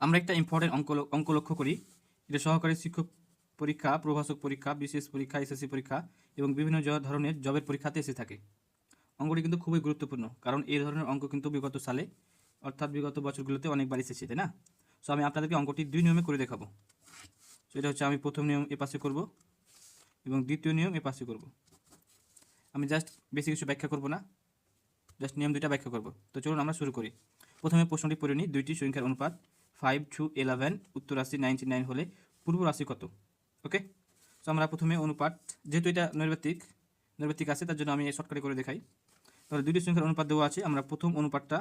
আমরা একটা ইম্পর্টেন্ট অঙ্ক অঙ্ক লক্ষ্য করি। এটা সহকারী শিক্ষক পরীক্ষা, প্রভাষক পরীক্ষা বিশেষ পরীক্ষা, এসএসসি পরীক্ষা এবং বিভিন্ন ধরনের জবের পরীক্ষাতে এসে থাকে। অঙ্কটি কিন্তু খুবই গুরুত্বপূর্ণ, কারণ এই ধরনের অঙ্ক কিন্তু বিগত সালে, অর্থাৎ বিগত বছরগুলোতে অনেকবার এসেছে, তাই না? সো আমি আপনাদেরকে অঙ্কটি দুই নিয়মে করে দেখাবো। সো এটা হচ্ছে আমি প্রথম নিয়ম এ পাশে করব এবং দ্বিতীয় নিয়ম এ পাশে করব। আমি জাস্ট বেশি কিছু ব্যাখ্যা করব না জাস্ট নিয়ম দুইটা ব্যাখ্যা করব। তো চলুন আমরা শুরু করি। প্রথমে প্রশ্নটি পড়ে নিই, দুইটি সংখ্যার অনুপাত। ফাইভ টু ইলেভেন উত্তর রাশি নাইনটি নাইন হলে পূর্ব রাশি কত? ওকে তো আমরা প্রথমে অনুপাত, যেহেতু এটা নৈর্ব্যতিক নৈর্ব্যতিক আছে, তার জন্য আমি শর্টকাটে করে দেখাই। তাহলে দুইটি সংখ্যার অনুপাত দেওয়া আছে, আমরা প্রথম অনুপাতটা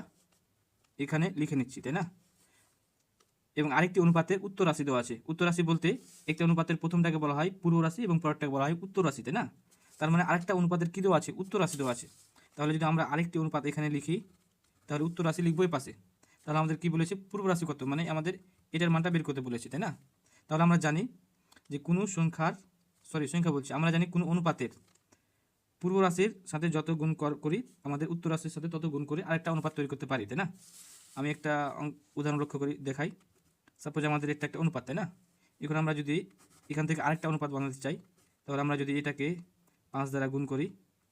এখানে লিখে নিচ্ছি, তাই না? এবং আরেকটি অনুপাতের উত্তর রাশি দেওয়া আছে। উত্তর রাশি বলতে একটি অনুপাতের প্রথমটাকে বলা হয় পূর্ব রাশি এবং পরেরটাকে বলা হয় উত্তর রাশি, তাই না? তার মানে আরেকটা অনুপাতের কী দেওয়া আছে? উত্তর রাশি দেওয়া আছে। তাহলে যদি আমরা আরেকটি অনুপাত এখানে লিখি, তাহলে উত্তর রাশি লিখবই পাশে। তাহলে আমাদের কি বলেছে? পূর্ব রাশি কত? মানে আমাদের এটার মানটা বের করতে বলেছে, তাই না? তাহলে আমরা জানি যে কোনো সংখ্যার সরি সংখ্যা বলছি, আমরা জানি কোনো অনুপাতের পূর্ব রাশির সাথে যত গুণ কর- আমাদের উত্তর রাশির সাথে তত গুণ করে আরেকটা অনুপাত তৈরি করতে পারি, তাই না? আমি একটা উদাহরণ লক্ষ্য করি, দেখাই। সাপোজ আমাদের একটা একটা অনুপাত, তাই না? এখন আমরা যদি এখান থেকে আরেকটা অনুপাত বানাতে চাই, তাহলে আমরা যদি এটাকে পাঁচ দ্বারা গুণ করি,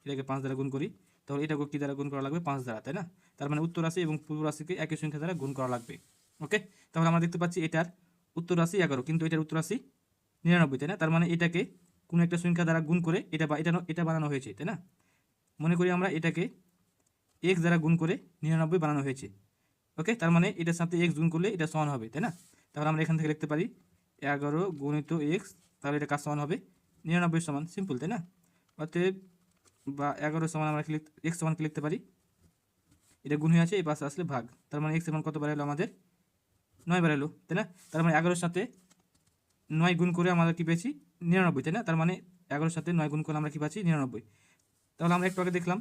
এটাকে পাঁচ দ্বারা গুণ করি তাহলে এটাকে কী দ্বারা গুণ করা লাগবে? পাঁচ দ্বারা, তাই না? তার মানে উত্তর রাশি এবং পূর্ব রাশিকে একই সংখ্যা দ্বারা গুণ করা লাগবে। ওকে? তাহলে আমরা দেখতে পাচ্ছি এটার উত্তর রাশি এগারো, কিন্তু এটার উত্তর রাশি নিরানব্বই, তাই না? তার মানে এটাকে কোনো একটা সংখ্যা দ্বারা গুণ করে এটা বা, এটা এটা বানানো হয়েছে, তাই না? মনে করি আমরা এটাকে এক্স দ্বারা গুণ করে নিরানব্বই বানানো হয়েছে। ওকে? তার মানে এটার সাথে এক্স গুণ করলে এটা সমান হবে, তাই না? তাহলে আমরা এখান থেকে লিখতে পারি এগারো গুণিত এক্স তাহলে এটা কাজ সমান হবে? নিরানব্বই সমান, সিম্পল, তাই না? অতএব বা এগারো সমান আমরা এক্স সমান লিখতে পারি? এটা গুণ হয়ে আছে, এই পাশে আসলে ভাগ। তার মানে এক্স সমান কত বার এলো আমাদের? নয় বার এলো, তাই না? তার মানে এগারোর সাথে নয় গুণ করে আমরা কি পেয়েছি? নিরানব্বই, তাই না? তার মানে এগারোর সাথে নয় গুণ করে আমরা কি পাচ্ছি? নিরানব্বই। তাহলে আমরা একটু আগে দেখলাম,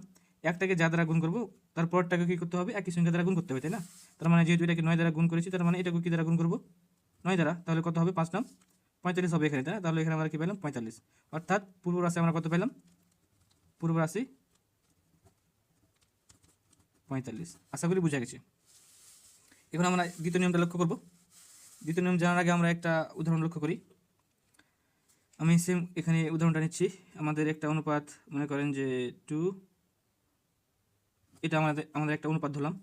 একটাকে যা দ্বারা গুণ করব, তার পরেরটাকে কী করতে হবে? একই সংখ্যা দ্বারা গুণ করতে হবে, তাই না? তার মানে যেহেতু এটাকে নয় দ্বারা গুণ করেছি, তার মানে এটাকে কী দ্বারা গুণ করব? নয় দ্বারা, তাহলে কত হবে? পাঁচ নাম পঁয়তাল্লিশ হবে এখানে, তাই না? তাহলে এখানে আমরা কী পেলাম? পঁয়তাল্লিশ। অর্থাৎ পূর্ব রাশি আমরা কত পেলাম? পূর্ব রাশি? পঁয়তাল্লিশ। আশা করি বোঝা গেছে। এখন আমরা দ্বিতীয় নিয়মটা লক্ষ্য করব। দ্বিতীয় নিয়ম জানার আগে আমরা একটা উদাহরণ লক্ষ্য করি। আমি সেম এখানে উদাহরণটা নিচ্ছি। আমাদের একটা অনুপাত, মনে করেন যে টু এটা আমাদের আমাদের একটা অনুপাত ধরলাম।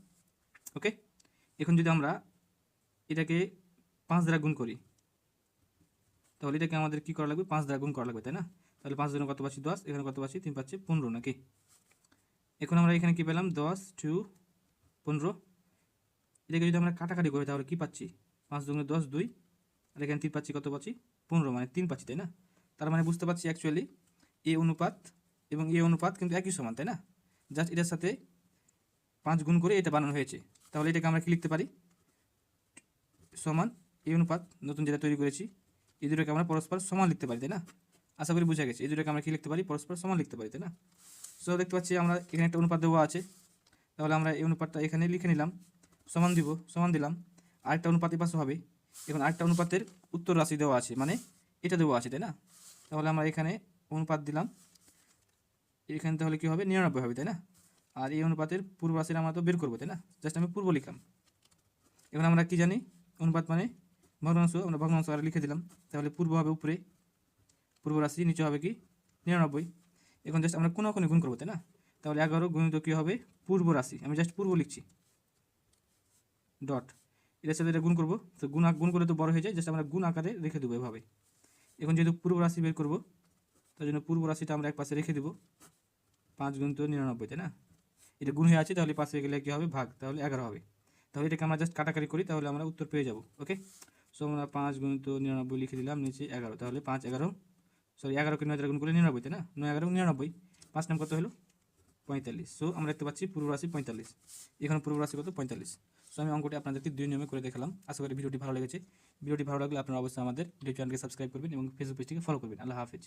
ওকে এখন যদি আমরা এটাকে পাঁচ দ্বারা গুণ করি, তাহলে এটাকে আমাদের কি করা লাগবে? পাঁচ দ্বারা গুণ করা লাগবে, তাই না? তাহলে পাঁচ জন্য কত পাচ্ছি? দশ। এখানে কত পাচ্ছি? তিন পাচ্ছি পনেরো নাকি? এখন আমরা এখানে কি পেলাম? দশ টু পনেরো। এটাকে যদি আমরা কাটাকাটি করি, তাহলে কি পাচ্ছি? পাঁচ দুগুণে দশ, দুই। আর এখানে তিন পাচ্ছি, কত পাচ্ছি? পনেরো মানে তিন পাচ্ছি, তাই না? তার মানে বুঝতে পারছি অ্যাকচুয়ালি এ অনুপাত এবং এ অনুপাত কিন্তু একই সমান, তাই না? জাস্ট এটার সাথে পাঁচ গুণ করে এটা বানানো হয়েছে। তাহলে এটাকে আমরা কি লিখতে পারি? সমান এই অনুপাত, নতুন যেটা তৈরি করেছি, এই দুটোকে আমরা পরস্পর সমান লিখতে পারি, তাই না? আশা করি বোঝা গেছে। এই দুটোকে আমরা কি লিখতে পারি? পরস্পর সমান লিখতে পারি, তাই না? সো দেখতে পাচ্ছি আমরা এখানে একটা অনুপাত দেওয়া আছে। তাহলে আমরা এই অনুপাতটা এখানে লিখে নিলাম। সমান দিব, সমান দিলাম। আরেকটা অনুপাত পাশে হবে। এখন আরেকটা অনুপাতের উত্তর রাশি দেওয়া আছে মানে এটা দেওয়া আছে, তাই না? তাহলে আমরা এখানে অনুপাত দিলাম। এখানে তাহলে কী হবে? নিরানব্বই হবে, তাই না? আর এই অনুপাতের পূর্ব রাশির আমরা তো বের করব, তাই না? জাস্ট আমি পূর্ব লিখলাম। এখন আমরা কি জানি? অনুপাত মানে ভগ্নাংশ, আমরা ভগ্নাংশ আর লিখে দিলাম। তাহলে পূর্ব হবে উপরে। পূর্ব রাশি নিচে হবে কি? নিরানব্বই। এখন জাস্ট আমরা কোনো কোনো গুণ করব, তাই না? তাহলে এগারো গুণিত কী হবে? পূর্ব রাশি। আমি জাস্ট পূর্ব লিখছি। ডট এটার সাথে এটা গুণ করব। তো গুণ গুণ করলে তো বড় হয়ে যায়। জাস্ট আমরা গুণ আকারে রেখে দেবো এভাবে। এখন যেহেতু পূর্ব রাশি বের করব, তার জন্য পূর্ব রাশিটা আমরা এক পাশে রেখে দেবো। পাঁচ গুণ তো নিরানব্বই, তাই না? এটা গুণ হয়ে আছে, তাহলে পাশে গেলে কী হবে? ভাগ। তাহলে এগারো হবে। তাহলে এটাকে আমরা জাস্ট কাটাকাটি করি, তাহলে আমরা উত্তর পেয়ে যাব। ওকে সো আমরা পাঁচ গুণ তো নিরানব্বই লিখে দিলাম, নিচে এগারো। তাহলে পাঁচ এগারো সরি এগারোকে নয় দ্বারা গুণ করলে না? নয় এগারো নিরানব্বই, পাঁচ নাম কত হলো? পঁয়তাল্লিশ। সো আমরা দেখতে পাচ্ছি পূর্ব রাশি পঁয়তাল্লিশ। এখানে পূর্ব রাশি কত? পঁয়তাল্লিশ। সো আমি অঙ্কটি আপনাদেরকে দুই নিয়মে করে দেখালাম। আশা করি ভিডিওটি ভালো লেগেছে। ভিডিওটি ভালো লাগলে আপনারা অবশ্যই আমাদের ইউটিউব চ্যানেলকে সাবস্ক্রাইব করবেন এবং ফেসবুক পেজটিকে ফলো করবেন। আল্লাহ হাফেজ।